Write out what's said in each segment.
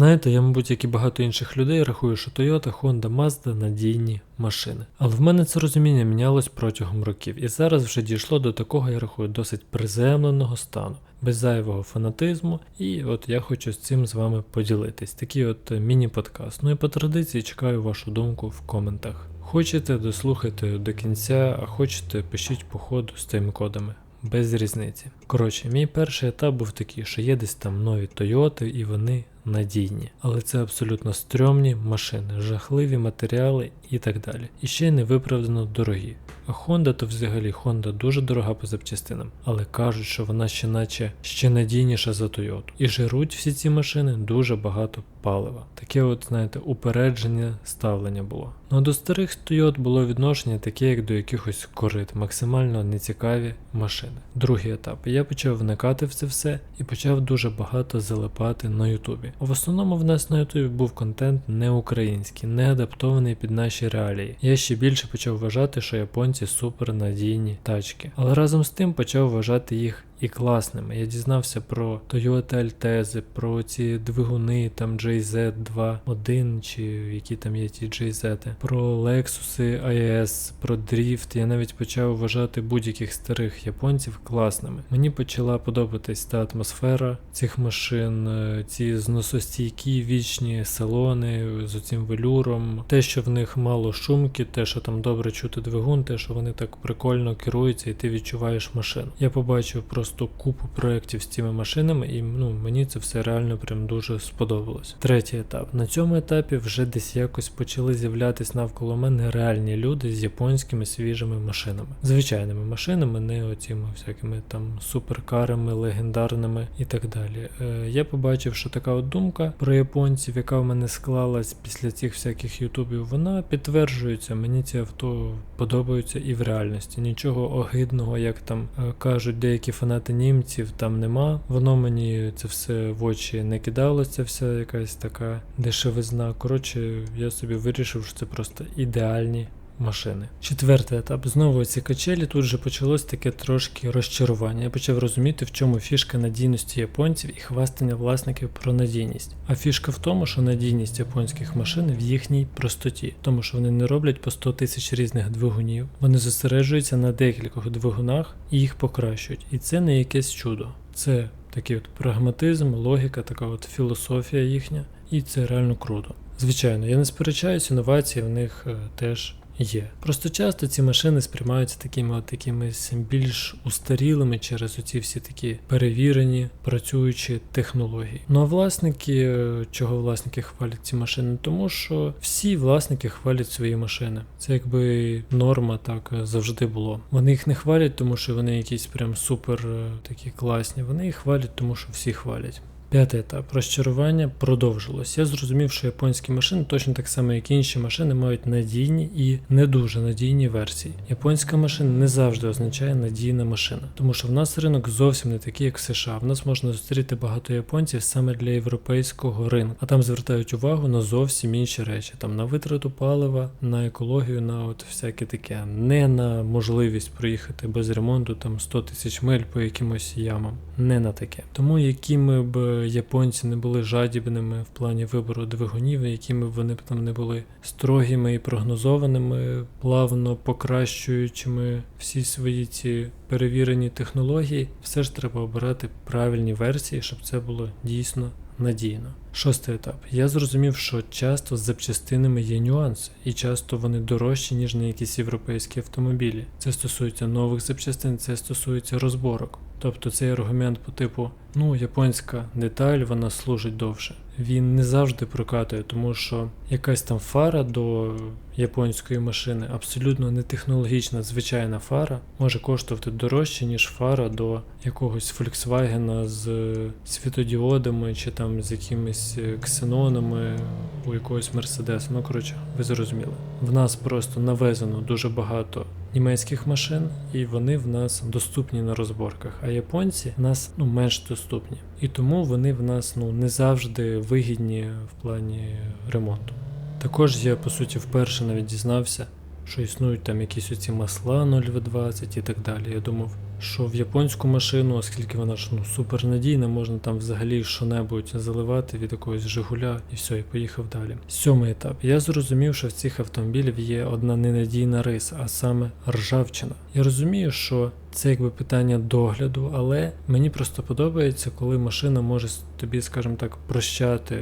Знаєте, я, мабуть, як і багато інших людей, рахую, що Toyota, Honda, Mazda надійні машини. Але в мене це розуміння мінялось протягом років, і зараз вже дійшло до такого, я рахую, досить приземленого стану, без зайвого фанатизму. І от я хочу з цим з вами поділитись. Такий от міні-подкаст. Ну і по традиції чекаю вашу думку в коментах. Хочете, дослухайте до кінця, а хочете, пишіть по ходу з тими кодами. Без різниці. Коротше, мій перший етап був такий, що є десь там нові Тойоти і вони надійні. Але це абсолютно стрьомні машини, жахливі матеріали і так далі. І ще й невиправдано дорогі. А Honda то взагалі Honda дуже дорога по запчастинам, але кажуть, що вона ще наче ще надійніша за Toyota. І жируть всі ці машини дуже багато палива. Таке от, знаєте, упередження ставлення було. Ну а до старих Toyota було відношення таке, як до якихось корит, максимально нецікаві машини. Другий етап. Я почав вникати в це все і почав дуже багато залипати на Ютубі. В основному в нас на Ютубі був контент не український, не адаптований під наші реалії. Я ще більше почав вважати, що японці супернадійні тачки. Але разом з тим почав вважати їх і класними. Я дізнався про Toyota Altezzi, про ці двигуни, там JZ2.1 чи які там є ті JZ, про Lexus AES, про Drift. Я навіть почав вважати будь-яких старих японців класними. Мені почала подобатись та атмосфера цих машин, е, ці зносостійкі вічні салони з цим велюром, те, що в них мало шумки, те, що там добре чути двигун, те, що вони так прикольно керуються, і ти відчуваєш машину. Я побачив просто купу проєктів з цими машинами, і ну, мені це все реально прям дуже сподобалось. Третій етап. На цьому етапі вже десь якось почали з'являтись навколо мене реальні люди з японськими свіжими машинами. Звичайними машинами, не оціми всякими там суперкарами, легендарними і так далі. Е, я побачив, що така от думка про японців, яка в мене склалась після цих всяких ютубів, вона підтверджується. Мені ці авто подобаються і в реальності. Нічого огидного, як там е, кажуть деякі фанати німців, там нема. Воно мені це все в очі не кидалося, вся якась така дешевизна. Коротше, я собі вирішив, що це просто ідеальні машини. Четвертий етап. Знову ці качелі. Тут же почалось таке трошки розчарування. Я почав розуміти, в чому фішка надійності японців і хвастання власників про надійність. А фішка в тому, що надійність японських машин в їхній простоті, тому що вони не роблять по 100 тисяч різних двигунів, вони зосереджуються на декількох двигунах і їх покращують. І це не якесь чудо. Це такий от прагматизм, логіка, така от філософія їхня, і це реально круто. Звичайно, я не сперечаюсь, інновації в них е, теж є. Просто часто ці машини сприймаються такими от якимись більш устарілими через оці всі такі перевірені, працюючі технології. Ну а власники, чого власники хвалять ці машини? Тому що всі власники хвалять свої машини. Це якби норма так завжди було. Вони їх не хвалять, тому що вони якісь прям супер е, такі класні. Вони їх хвалять, тому що всі хвалять. П'ятий етап розчарування продовжилось. Я зрозумів, що японські машини, точно так само, як інші машини, мають надійні і не дуже надійні версії. Японська машина не завжди означає надійна машина, тому що в нас ринок зовсім не такий, як в США. В нас можна зустріти багато японців саме для європейського ринку, а там звертають увагу на зовсім інші речі, там на витрату палива, на екологію, на от всяке таке, не на можливість проїхати без ремонту там 100 тисяч миль по якимось ямам. Не на таке. Тому якими б японці не були жадібними в плані вибору двигунів, якими б вони там не були строгими і прогнозованими, плавно покращуючими всі свої ці перевірені технології, все ж треба обирати правильні версії, щоб це було дійсно надійно. Шостий етап. Я зрозумів, що часто з запчастинами є нюанси, і часто вони дорожчі, ніж на якісь європейські автомобілі. Це стосується нових запчастин, це стосується розборок. Тобто цей аргумент по типу, ну, японська деталь, вона служить довше. Він не завжди прокатує, тому що якась там фара до японської машини абсолютно не технологічна звичайна фара може коштувати дорожче, ніж фара до якогось Volkswagen з світодіодами чи там з якимись ксенонами у якогось Mercedes. Ну коротше, ви зрозуміли. В нас просто навезено дуже багато німецьких машин, і вони в нас доступні на розборках. А японці в нас ну менш доступні. І тому вони в нас ну не завжди вигідні в плані ремонту. Також я по суті вперше навіть дізнався, що існують там якісь оці масла 0В20 і так далі. Я думав, що в японську машину, оскільки вона ж ну супернадійна, можна там взагалі що-небудь заливати від якогось Жигуля і все, і поїхав далі. Сьомий етап. Я зрозумів, що в цих автомобілів є одна ненадійна риса, а саме ржавчина. Я розумію, що це якби питання догляду, але мені просто подобається, коли машина може тобі, скажімо так, прощати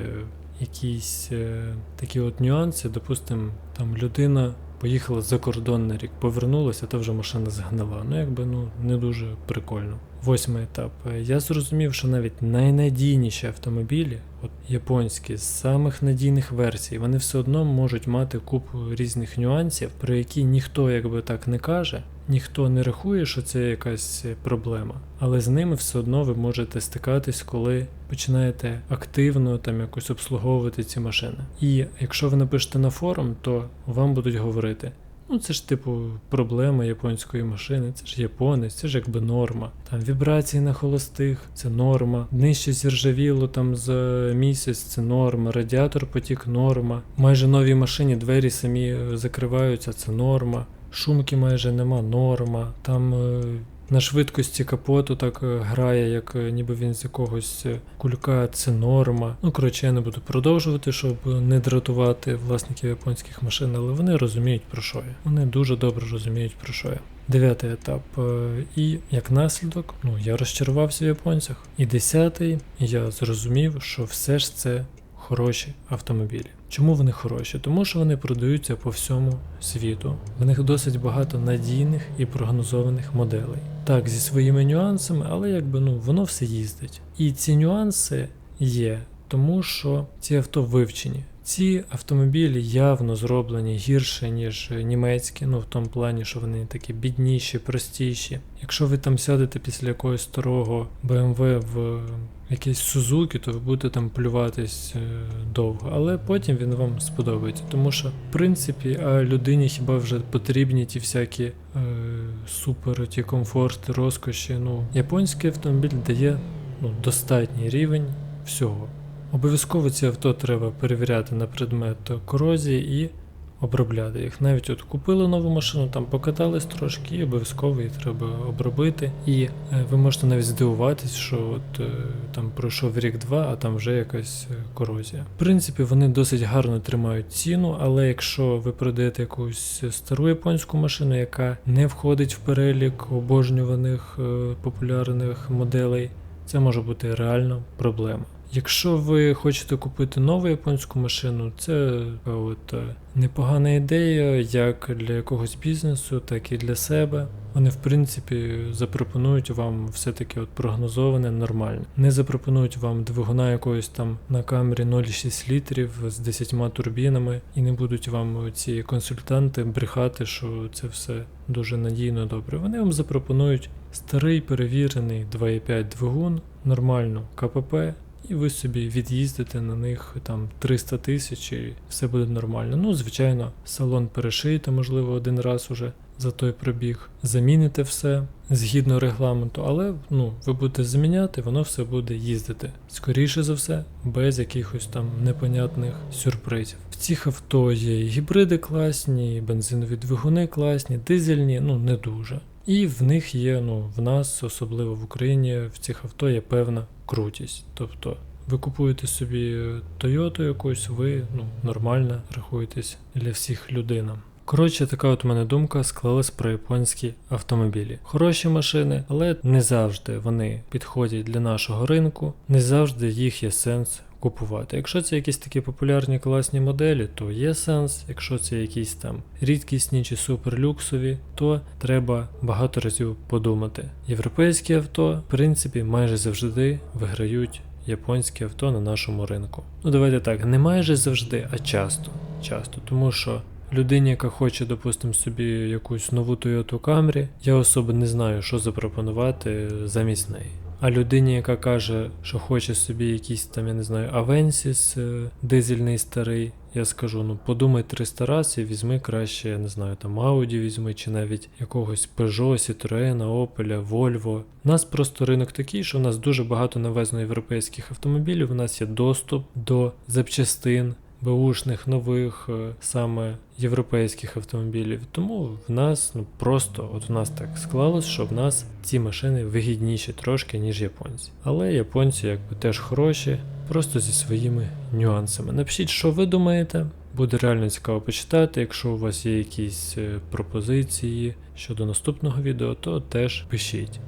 якісь е, такі от нюанси. Допустим, там людина поїхала за кордон на рік, повернулася, та вже машина згнила. Ну, якби ну не дуже прикольно. Восьмий етап. Е, Я зрозумів, що навіть найнадійніші автомобілі, от японські, з самих надійних версій, вони все одно можуть мати купу різних нюансів, про які ніхто якби так не каже. Ніхто не рахує, що це якась е, проблема, але з ними все одно ви можете стикатись, коли починаєте активно там якось обслуговувати ці машини. І якщо ви напишете на форум, то вам будуть говорити. Ну, це ж типу проблема японської машини, це ж японець, це ж якби норма. Там вібрації на холостих, це норма. Нижче зіржавіло там за місяць, це норма. Радіатор потік норма. Майже новій машині двері самі е, закриваються, це норма. Шумки майже нема, норма. Там е, на швидкості капоту так е, грає, як е, ніби він з якогось кулька, це норма. Ну, коротше, я не буду продовжувати, щоб не дратувати власників японських машин, але вони розуміють про що я. Вони дуже добре розуміють про що я. Дев'ятий етап. І як наслідок, ну я розчарувався в японцях. І десятий я зрозумів, що все ж це хороші автомобілі. Чому вони хороші? Тому що вони продаються по всьому світу. В них досить багато надійних і прогнозованих моделей. Так, зі своїми нюансами, але якби ну воно все їздить. І ці нюанси є, тому що ці авто вивчені. Ці автомобілі явно зроблені гірше, ніж німецькі, ну в тому плані, що вони такі бідніші, простіші. Якщо ви там сядете після якогось старого BMW в якийсь Suzuki, то ви будете там плюватись е, довго, але потім він вам сподобається. Тому що, в принципі, а людині хіба вже потрібні ті всякі е, супер ті комфорти, розкоші. Ну, японський автомобіль дає ну, достатній рівень всього. Обов'язково ці авто треба перевіряти на предмет корозії і обробляти їх. Навіть от купили нову машину, там покатались трошки, і обов'язково її треба обробити. І е, ви можете навіть здивуватись, що от е, там пройшов рік-два, а там вже якась е, корозія. В принципі, вони досить гарно тримають ціну, але якщо ви продаєте якусь стару японську машину, яка не входить в перелік обожнюваних популярних моделей, це може бути реально проблема. Якщо ви хочете купити нову японську машину, це от е, непогана ідея як для якогось бізнесу, так і для себе. Вони в принципі запропонують вам все-таки от прогнозоване нормальне. Не запропонують вам двигуна якогось там на камері 0,6 літрів з 10 турбінами, і не будуть вам ці консультанти брехати, що це все дуже надійно добре. Вони вам запропонують старий перевірений 2,5 двигун, нормальну КПП. І ви собі від'їздите на них там 300 тисяч і все буде нормально. Ну, звичайно, салон перешиєте, можливо, один раз уже за той пробіг. Заміните все згідно регламенту, але ну, ви будете заміняти, воно все буде їздити. Скоріше за все, без якихось там непонятних сюрпризів. В цих авто є і гібриди класні, і бензинові двигуни класні, дизельні, ну не дуже. І в них є, ну, в нас, особливо в Україні, в цих авто є певна крутість. Тобто ви купуєте собі Тойоту якусь, ви ну, нормально рахуєтесь для всіх людина. Коротше, така от мене думка склалась про японські автомобілі. Хороші машини, але не завжди вони підходять для нашого ринку, не завжди їх є сенс купувати. Якщо це якісь такі популярні класні моделі, то є сенс. Якщо це якісь там рідкісні чи суперлюксові, то треба багато разів подумати. Європейські авто, в принципі, майже завжди виграють японські авто на нашому ринку. Ну давайте так, не майже завжди, а часто. Часто, тому що. Людині, яка хоче, допустимо, собі якусь нову Toyota Camry, я особо не знаю, що запропонувати замість неї. А людині, яка каже, що хоче собі якийсь там, я не знаю, е, дизельний старий, я скажу, ну подумай 300 раз і візьми краще, я не знаю, там Audi візьми, чи навіть якогось Peugeot, Citroën, Opel, Volvo. У нас просто ринок такий, що у нас дуже багато навезено європейських автомобілів, у нас є доступ до запчастин беушних нових е, саме європейських автомобілів. Тому в нас ну просто от у нас так склалось, що в нас ці машини вигідніші трошки, ніж японці. Але японці якби теж хороші, просто зі своїми нюансами. Напишіть, що ви думаєте. Буде реально цікаво почитати. Якщо у вас є якісь е, пропозиції щодо наступного відео, то теж пишіть.